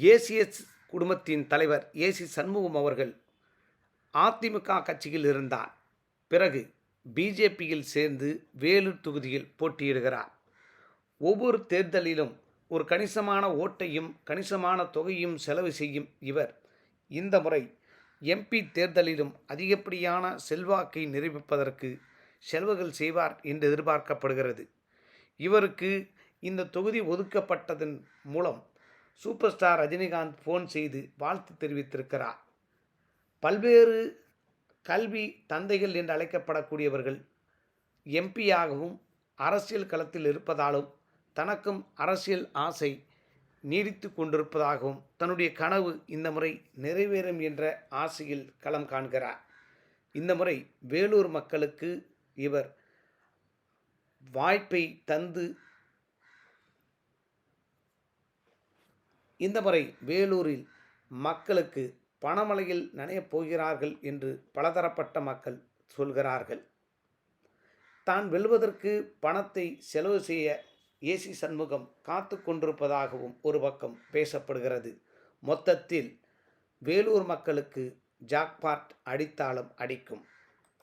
ACS குடும்பத்தின் தலைவர் AC Shanmugam அவர்கள் அதிமுக கட்சியில் இருந்தார். பிறகு பிஜேபியில் சேர்ந்து வேலூர் தொகுதியில் போட்டியிடுகிறார். ஒவ்வொரு தேர்தலிலும் ஒரு கணிசமான ஓட்டையும் கணிசமான தொகையும் செலவு செய்யும் இவர். இந்த முறை எம்பி தேர்தலிலும் அதிகப்படியான செல்வாக்கை நிரூபிப்பதற்கு செலவுகள் செய்வார் என்று எதிர்பார்க்கப்படுகிறது. இவருக்கு இந்த தொகுதி ஒதுக்கப்பட்டதன் மூலம் சூப்பர் ஸ்டார் ரஜினிகாந்த் ஃபோன் செய்து வாழ்த்து தெரிவித்திருக்கிறார். பல்வேறு கல்வி தந்தைகள் என்று அழைக்கப்படக்கூடியவர்கள் எம்பியாகவும் அரசியல் களத்தில் இருப்பதாலும் தனக்கும் அரசியல் ஆசை நீடித்து கொண்டிருப்பதாகவும் தன்னுடைய கனவு இந்த முறை நிறைவேறும் என்ற ஆசையில் களம் காண்கிறார். இந்த முறை வேலூர் மக்களுக்கு இவர் வாய்ப்பை தந்து இந்த முறை வேலூரில் மக்களுக்கு பணமழையில் நனையப் போகிறார்கள் என்று பலதரப்பட்ட மக்கள் சொல்கிறார்கள். தான் வெல்வதற்கு பணத்தை செலவு செய்ய ஏசி சண்முகம் காத்து கொண்டிருப்பதாகவும் ஒரு பக்கம் பேசப்படுகிறது. மொத்தத்தில் வேலூர் மக்களுக்கு ஜாக்பாட் அடித்தாலும் அடிக்கும்.